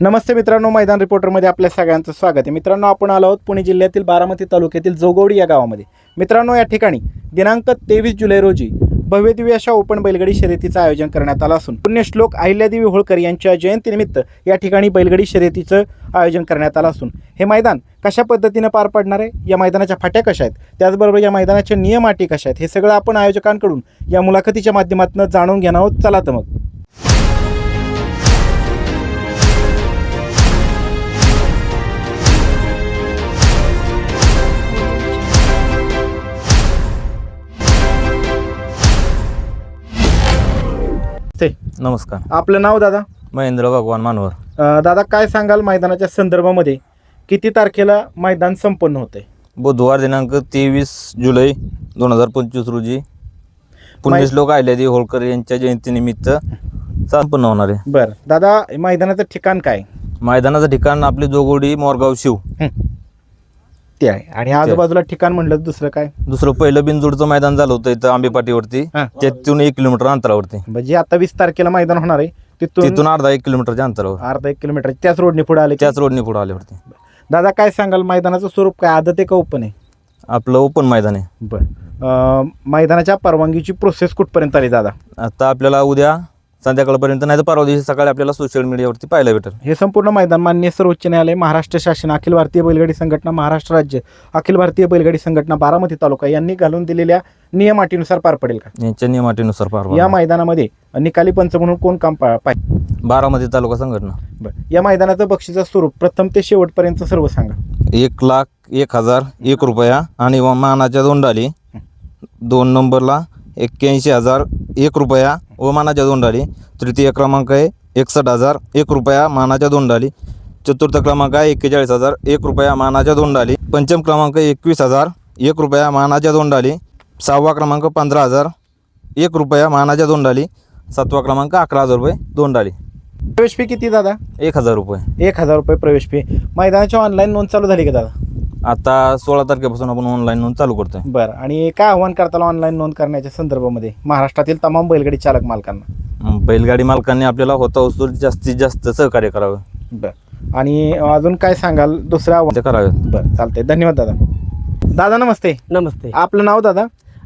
नमस्ते मित्रांनो मैदान रिपोर्टरमध्ये आपल्या सगळ्यांचं स्वागत आहे. मित्रांनो आपण आलो आहोत पुणे जिल्ह्यातील बारामती तालुक्यातील जोगवडी या गावामध्ये. मित्रांनो या ठिकाणी दिनांक तेवीस जुलै रोजी भव्यदिव्य अशा ओपन बैलगडी शर्यतीचं आयोजन करण्यात आलं असून पुण्यश्लोक अहिल्यादेवी होळकर यांच्या जयंतीनिमित्त या ठिकाणी बैलगडी शर्यतीचं आयोजन करण्यात आलं असून हे मैदान कशा पद्धतीनं पार पडणार आहे? या मैदानाच्या फाट्या कशा आहेत? त्याचबरोबर या मैदानाच्या नियम अटी कशा आहेत? हे सगळं आपण आयोजकांकडून या मुलाखतीच्या माध्यमातून जाणून घेणार आहोत. चला तर मग. ते नमस्कार. आपलं नाव दादा? महेंद्र भगवान मानवर. अ, दादा काय सांगाल मैदानाच्या संदर्भामध्ये? किती तारखेला मैदान संपन्न होते बुधवार दिनांक तेवीस जुलै दोन हजार पंचवीस रोजी पुण्यश्लोक अहिल्यादेवी होळकर यांच्या जयंतीनिमित्त संपन्न होणार आहे. बरं. दादा मैदानाचं ठिकाण काय? मैदानाचं ठिकाण आपली जोगोडी मोरगाव शिव. ते आहे. आणि आजूबाजूला ठिकाण म्हणलं तर दुसरं काय? दुसरं पहिलं बिनजोडचं मैदान झालं होतं इथं आंबेपाटीवरती हा. त्यातून एक किलोमीटर अंतरावरती. म्हणजे आता वीस तारखेला मैदान होणार आहे तिथून तिथून अर्धा एक किलोमीटरच्या अंतरावर. अर्धा एक किलोमीटर. त्याच रोडने पुढे आले की- त्याच रोडने पुढे आल्यावरती दादा काय सांगाल? मैदानाचं स्वरूप काय? आदत आहे का ओपन आहे? आपलं ओपन मैदान आहे. बरं. मैदानाच्या परवानगीची प्रोसेस कुठपर्यंत आली दादा? आता आपल्याला उद्या संध्याकाळपर्यंत नाही तर परवा दिवशी सकाळी आपल्याला सोशल मीडियावरती पाहायला भेटेल. हे संपूर्ण मैदान मान्य सर्वोच्च न्यायालय महाराष्ट्र शासन अखिल भारतीय बैलगाडी संघटना महाराष्ट्र राज्य अखिल भारतीय बैलगाडी संघटना बारामती तालुका यांनी घालून दिलेल्या नियम अटीनुसार पार पडेल का? यांच्या नियमाटीनुसार पार या. मैदानामध्ये निकाली पंच म्हणून कोण काम पा- पाहिजे बारामती तालुका संघटना. बरं. या मैदानाचं बक्षीचं स्वरूप प्रथम ते शेवटपर्यंत सर्व सांगा. एक लाख एक हजार एक रुपया आणि व मानाच्या दोन डाली दोन नंबरला एक्क्याऐंशी हजार एक रुपया व मानाच्या दोन डाली तृतीय क्रमांक आहे एकसष्ट हजार एक रुपया मानाच्या दोन डाली चतुर्थ क्रमांक आहे एक्केचाळीस हजार एक रुपया मानाच्या दोन डाली पंचम क्रमांक एकवीस हजार एक रुपया मानाच्या दोन डाली सहावा क्रमांक पंधरा हजार एक रुपया मानाच्या दोन डाली सातवा क्रमांक अकरा हजार रुपये दोन डाली प्रवेश फी किती दादा? एक हजार रुपये. एक हजार रुपये प्रवेश फी. मैदानाची ऑनलाईन नोंद चालू झाली का दादा? आता सोळा तारखेपासून आपण ऑनलाईन नोंद चालू करतोय. बरं आणि काय आव्हान करताल ऑनलाईन नोंद करण्याच्या संदर्भामध्ये? महाराष्ट्रातील तमाम बैलगाडी चालक मालकांना. बैलगाडी मालकांनी आपल्याला होता वस्तू जास्तीत जास्त सहकार्य करावे. बरं आणि अजून काय सांगाल? दुसरं आव्हान? ते करावे. बरं चालतंय. धन्यवाद दादा. दादा नमस्ते. नमस्ते. आपलं नाव दादा?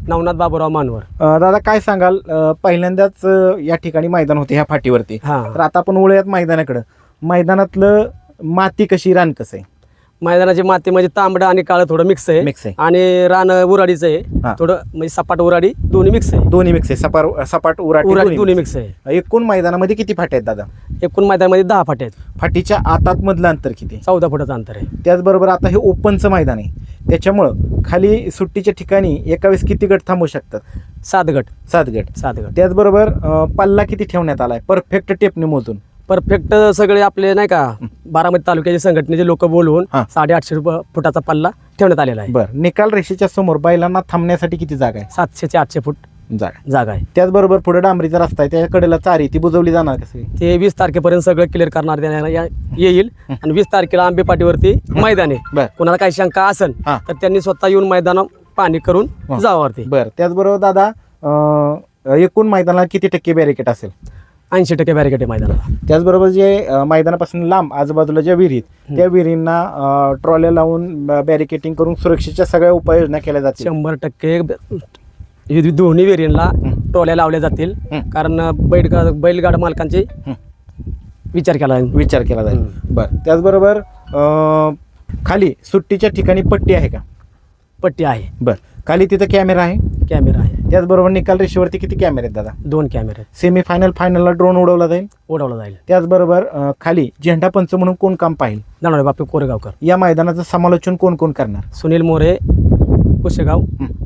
नवनाथ बाबूराव मानवर. अं, दादा काय सांगाल? अं, पहिल्यांदाच अं, या ठिकाणी मैदान होते ह्या फाटीवरती. हा. तर आता आपण वळूयात मैदानाकडं. मैदानातलं माती कशी रान कसं आहे? मैदानाची माती म्हणजे तांबडं आणि काळं थोडं मिक्स आहे. मिक्स आहे. आणि रान उराडीचं. आहे. थोडं म्हणजे सपाट उराडी दोन्ही मिक्स आहे. दोन्ही मिक्स आहे. सपार सपाट उराटी उराडी दोन्ही मिक्स आहे. एकूण मैदानामध्ये किती फाटे आहेत दादा? एकूण मैदानामध्ये दहा फाटे आहेत. फाटीच्या आतात मधलं अंतर किती? चौदा फुटाचं अंतर आहे. त्याचबरोबर आता हे ओपनचं मैदान आहे. त्याच्यामुळं खाली सुट्टीच्या ठिकाणी एका वेळेस किती गट थांबू शकतात? सात गट. सात गट. सात गट. त्याचबरोबर पल्ला किती ठेवण्यात आलाय? परफेक्ट टेपने मोजून. परफेक्ट सगळे आपले नाही का बारामती तालुक्याचे संघटनेचे लोक बोलवून हा. साडेआठशे रुपये फुटाचा पल्ला ठेवण्यात आलेला आहे. बरं निकाल रेषेच्या समोर बैलांना थांबण्यासाठी किती जागा सातशे ते आठशे फूट आहे. जागा जागा आहे. त्याचबरोबर पुढे डांबरीचा रस्ता आहे त्या कडेला चारी ती बुजवली जाणार कशी ते वीस तारखेपर्यंत सगळं क्लिअर करणार या- येईल. आणि वीस तारखेला आंबेपाटीवरती मैदान. आहे बर. कोणाला काही शंका असेल हा. तर त्यांनी स्वतः येऊन मैदान पाणी करून हा. जावावरती बरं त्याचबरोबर दादा अं, एकूण मैदानाला किती टक्के बॅरिकेट असेल? ऐंशी टक्के बॅरिकेट आहे मैदानाला. त्याचबरोबर जे अं, मैदानापासून लांब आजूबाजूला ज्या विहिरीत त्या विहिरींना अं, ट्रॉल्या लावून बॅरिकेटिंग करून सुरक्षेच्या सगळ्या उपाययोजना केल्या जातील. शंभर टक्के. ब- हे दोन्ही वेरियनला ट्रॉल्या लावल्या जातील. हं. कारण बैल बैलगाडा मालकांचे हं. विचार केला आहे. विचार केला जाईल. बरं. त्याचबरोबर अं, खाली सुट्टीच्या ठिकाणी पट्टी आहे का? पट्टी आहे. बरं. खाली तिथं कॅमेरा आहे? कॅमेरा आहे. त्याचबरोबर निकाल रेषेवरती किती कॅमेरे आहेत दादा? दोन कॅमेरे आहेत. सेमी फायनल फायनलला ड्रोन उडवला जाईल? उडवला जाईल. त्याचबरोबर अं, खाली झेंडा पंच म्हणून कोण काम पाहिजे जाणार बापे कोरेगावकर. या मैदानाचं समालोचन कोण कोण करणार? सुनील मोरे कुशेगाव.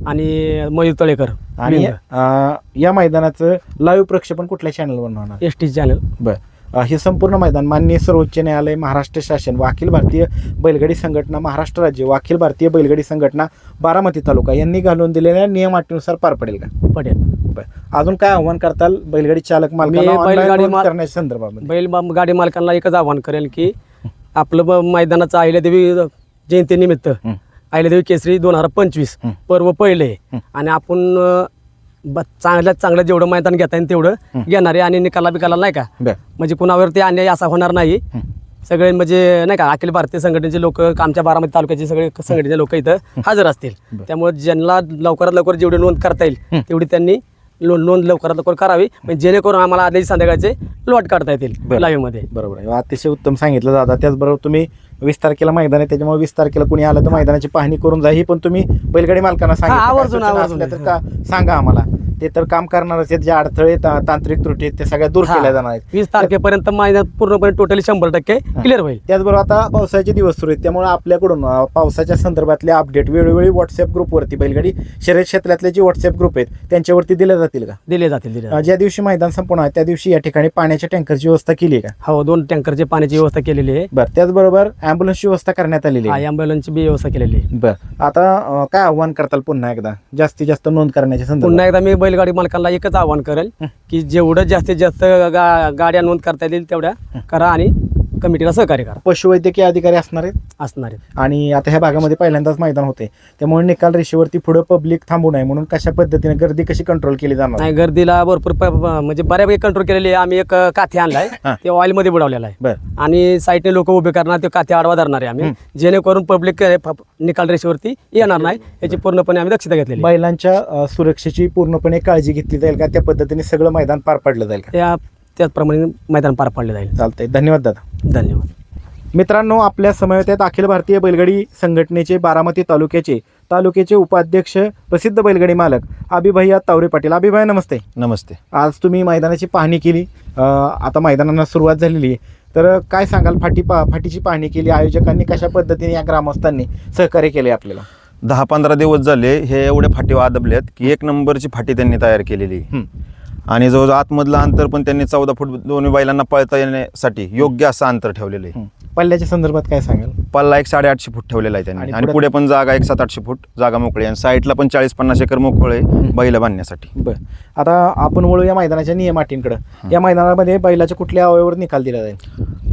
आणि मयूर तळेकर आणि अं, या मैदानाचं लाईव्ह प्रक्षेपण कुठल्या चॅनलवर होणार? एस टी चॅनल बरं. हे संपूर्ण मैदान माननीय सर्वोच्च न्यायालय महाराष्ट्र शासन व अखिल भारतीय बैलगाडी संघटना महाराष्ट्र राज्य व अखिल भारतीय बैलगाडी संघटना बारामती तालुका यांनी घालून दिलेल्या नियम अटीनुसार पार पडेल का बरं अजून काय आव्हान करताल बैलगाडी चालक मालकांना संदर्भामध्ये बैल गाडी मालकांना एकच आव्हान करेल की आपलं मैदानाचं अहिल्यादेवी जयंतीनिमित्त. अहिल्यादेवी केसरी दोन हजार पंचवीस. पर्व पहिले. आणि आपण ब- चांगल्यात चांगलं जेवढं मैदान घेता येईल तेवढं. घेणार आहे आणि निकाला बिकाला नाही का? बरं. म्हणजे कुणावरती अन्याय असा होणार नाही. सगळे म्हणजे नाही का अखिल भारतीय संघटनेचे लोक आमच्या बारामती तालुक्याचे सगळे संघटनेचे लोक इथं हजर असतील. त्यामुळे ज्यांना लवकरात लवकर जेवढी नोंद करता येईल तेवढी त्यांनी नोंद लवकरात लवकर करावी. म्हणजे जेणेकरून आम्हाला आधी संध्याकाळचे लॉट काढता येतील बरं. लाईव्हमध्ये. बरोबर आहे. अतिशय उत्तम सांगितलं दादा. त्याचबरोबर तुम्ही वीस तारखेला मैदान आहे त्याच्यामुळे वीस तारखेला कुणी आलं तर मैदानाची पाहणी करून जा. ही पण तुम्ही बैलगाडी मालकांना. काय आवर्जून, तर का? सांगा आम्हाला. ते तर काम करणारच आहेत जे अडथळे ता- तांत्रिक त्रुटी आहेत ते सगळ्या दूर हा. केल्या जाणार आहेत. वीस तारखेपर्यंत महिन्यात पूर्णपणे टोटली शंभर टक्के क्लिअर होईल. त्याचबरोबर आता पावसाचे दिवस सुरू आहेत त्यामुळे आपल्याकडून अं, पावसाच्या संदर्भातले अपडेट वेळोवेळी व्हॉट्सअप ग्रुपवरती बैलगाडी शर्यत क्षेत्रातले जे व्हॉट्सअप ग्रुप आहेत त्यांच्यावरती दिले जातील का? दिले जातील दिले अं, जातील. ज्या दिवशी मैदान संपूर्ण आहे त्या दिवशी या ठिकाणी पाण्याच्या टँकरची व्यवस्था केली आहे का? हो दोन टँकरची पाण्याची व्यवस्था केलेली आहे. बरं त्याचबरोबर ॲम्ब्युलन्सची व्यवस्था करण्यात आलेली आहे. ॲम्ब्युलन्सची बी व्यवस्था केलेली आहे. बर आता अं, काय आव्हान करताल पुन्हा एकदा? जास्तीत जास्त नोंद करण्याच्या पुन्हा संदर्भात एकदा मी बैलगाडी मालकांना एकच आवाहन करेल की जेवढं जास्तीत जास्त गा गाड्या नोंद करता येतील तेवढ्या करा आणि कमिटीला सहकार्य करा. पशुवैद्यकीय अधिकारी असणार आहेत? असणार आहेत. आणि आता ह्या भागामध्ये पहिल्यांदाच मैदान होते त्यामुळे निकाल रेषेवरती पुढे पब्लिक थांबू नये म्हणून कशा पद्धतीने गर्दी कशी कंट्रोल केली जाणार? नाही गर्दीला भरपूर प- प- म्हणजे बऱ्यापैकी कंट्रोल केलेली आहे. आम्ही एक अ, काथे आणलाय. हा. ते ऑइलमध्ये बुडवलेला आहे. बर. आणि साईडने लोक उभे करणार ते काथे आडवा धरणार आहे आम्ही. जेणेकरून पब्लिक निकाल रेषेवरती येणार नाही. याची पूर्णपणे आम्ही दक्षता घेतलेली आहे. बैलांच्या अं, सुरक्षेची पूर्णपणे काळजी घेतली जाईल का? त्या पद्धतीने सगळं मैदान पार पाडलं जाईल का? त्या त्याचप्रमाणे मैदान पार पाडले जाईल. चालतंय. धन्यवाद दादा. धन्यवाद. मित्रांनो आपल्या समवेत आहेत अखिल भारतीय बैलगाडी संघटनेचे बारामती तालुक्याचे तालुक्याचे उपाध्यक्ष प्रसिद्ध बैलगाडी मालक अभिभैया तावरे पाटील. अभिभय नमस्ते. नमस्ते. आज तुम्ही मैदानाची पाहणी केली. अ, आता मैदानांना सुरुवात झालेली आहे. तर काय सांगाल? फाटी पा फाटीची पाहणी केली. आयोजकांनी कशा पद्धतीने या ग्रामस्थांनी सहकार्य केले आपल्याला? दहा पंधरा दिवस झाले हे एवढे फाटी वादबलेत की एक नंबरची फाटी त्यांनी तयार केलेली आहे. हं. आणि जवळजवळ आतमधलं अंतर पण त्यांनी चौदा फूट दोन्ही बैलांना पळता येण्यासाठी योग्य असं अंतर ठेवलेलं आहे. पल्ल्याच्या संदर्भात काय सांगाल? पल्ला एक साडेआठशे फूट ठेवलेला आहे त्यांनी. आणि पुढे- पण जागा एक सात आठशे फूट जागा मोकळी आणि साईडला पण चाळीस पन्नास एकर मोकळे आहे बैल बांधण्यासाठी. बर. आता आपण वळू या मैदानाच्या नियम अटींकडं या मैदानामध्ये बैलाच्या कुठल्या अवयवावर निकाल दिला जाईल?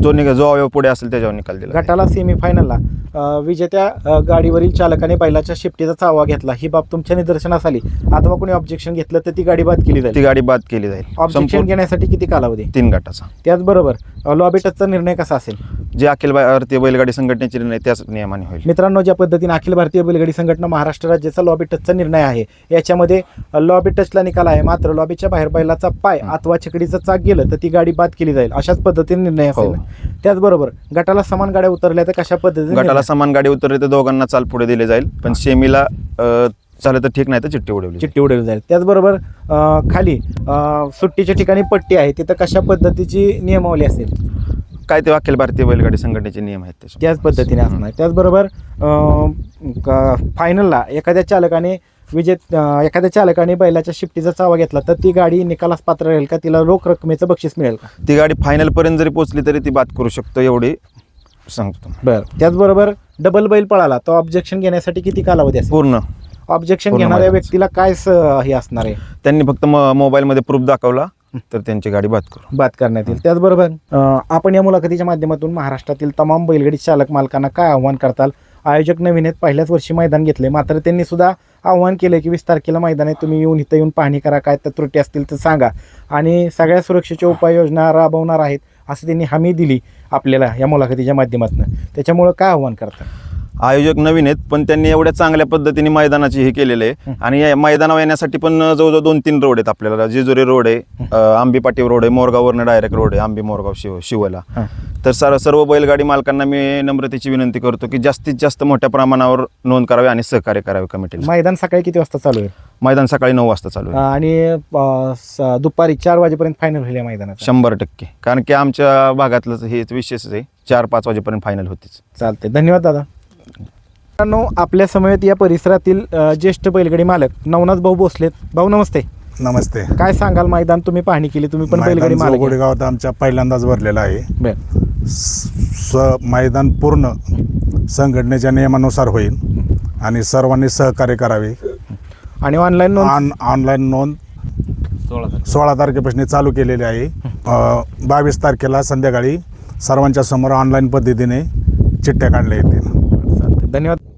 जो निघा जो अवयव पुढे असेल त्याच्यावर निकाल दिला. गटाला सेमीफायनलला अ, विजेत्या अ, गाडीवरील चालकाने बैलाच्या शिफ्टीचा चावा घेतला. ही बाब तुमच्या निदर्शनास आली. अथवा कोणी ऑब्जेक्शन घेतलं तर ती गाडी बाद केली ती जाईल गाडी बाद केली जाईल. ऑब्जेक्शन संपूर्ण घेण्यासाठी किती कालावधी? तीन गटाचा. त्याचबरोबर लॉबी टचचा निर्णय कसा असेल? जे अखिल भारतीय बैलगाडी संघटनेचे निर्णय त्याच नियमाने होईल. मित्रांनो ज्या पद्धतीने अखिल भारतीय बैलगाडी संघटना महाराष्ट्र राज्याचा लॉबी टचचा निर्णय आहे याच्यामध्ये लॉबी टचला निकाल आहे. मात्र लॉबीच्या बाहेर बैलाचा पाय अथवा छकडीचं चाक गेलं तर ती गाडी बाद केली जाईल. अशाच पद्धतीने निर्णय असेल. हो. त्याचबरोबर गटाला समान गाड्या उतरल्या तर कशा पद्धतीने गटाला? समान गाडी उतरली तर दोघांना चाल पुढे दिले जाईल. पण सेमीला झालं तर ठीक नाही तर चिठ्ठी उडवली. चिठ्ठी उडवली जाईल. त्याचबरोबर खाली सुट्टीच्या ठिकाणी पट्टी आहे. तिथं कशा पद्धतीची नियमावली असेल? काय ते अखिल भारतीय बैलगाडी संघटनेचे नियम आहेत त्याच्यात. त्याच पद्धतीने असणार. त्याचबरोबर फायनलला एखाद्या चालकाने विजेत एखाद्या चालकाने बैलाच्या शिफ्टीचा चावा घेतला तर ती गाडी निकालास पात्र राहील का? तिला रोख रकमेचं बक्षीस मिळेल का? ती गाडी फायनल पर्यंत जरी पोहोचली तरी ती बाद करू शकतो एवढी सांगतो बरं. त्याचबरोबर डबल बैल पळाला तो ऑब्जेक्शन घेण्यासाठी किती कालावधी असेल? पूर्ण. ऑब्जेक्शन घेणाऱ्या. व्यक्तीला काय हे असणार आहे? त्यांनी फक्त म- मोबाईलमध्ये प्रूफ दाखवला. तर त्यांची गाडी बाद करू. बात करण्यात येईल. त्याचबरोबर अं, आपण या मुलाखतीच्या माध्यमातून महाराष्ट्रातील तमाम बैलगाडी चालक मालकांना काय आव्हान करताल? आयोजक नवीन आहेत पहिल्याच वर्षी मैदान घेतले मात्र त्यांनी सुद्धा आव्हान केलं की वीस तारखेला मैदान आहे तुम्ही येऊन इथं येऊन पाहणी करा काय तर त्रुटी असतील तर सांगा. आणि सगळ्या सुरक्षेच्या उपाययोजना राबवणार आहेत असं त्यांनी हमी दिली आपल्याला या मुलाखतीच्या माध्यमातून. त्याच्यामुळं काय आव्हान करतात आयोजक नवीन आहेत पण त्यांनी एवढ्या चांगल्या पद्धतीने मैदानाची हे केलेलं आहे. आणि या मैदानावर येण्यासाठी पण जवळजवळ दोन तीन रोड आहेत आपल्याला. जेजुरी रोड आहे आंबी पाटीव रोड आहे मोरगाववरनं डायरेक्ट रोड आहे आंबी मोरगाव शिव शिवला. तर सर सर्व बैलगाडी मालकांना मी नम्रतेची विनंती करतो की जास्तीत जास्त मोठ्या प्रमाणावर नोंद करावी आणि सहकार्य करावे कमिटीला. मैदान सकाळी किती वाजता चालू आहे? मैदान सकाळी नऊ वाजता चालू आहे. आणि दुपारी चार वाजेपर्यंत फायनल होईल मैदानात शंभर टक्के. कारण की आमच्या भागातलं हे विशेष आहे चार पाच वाजेपर्यंत फायनल होतीच. चालते धन्यवाद दादा. मित्रांनो आपल्या समवेत या परिसरातील अ, ज्येष्ठ बैलगाडी मालक नवनाथ भाऊ भोसलेत. भाऊ नमस्ते. नमस्ते. काय सांगाल? मैदान तुम्ही पाहणी केली तुम्ही पण बैलगाडी मैदान मालक आहे. आमच्या पहिल्यांदाच भरलेला आहे. बर. स मैदान पूर्ण संघटनेच्या नियमानुसार होईल आणि सर्वांनी सहकार्य करावे. आणि ऑनलाईन नोंद? ऑन ऑनलाईन नोंद सोळा तारखेपासून. चालू केलेली आहे. बावीस तारखेला संध्याकाळी सर्वांच्या समोर ऑनलाईन पद्धतीने चिठ्ठ्या काढल्या येतील. चालतंय. धन्यवाद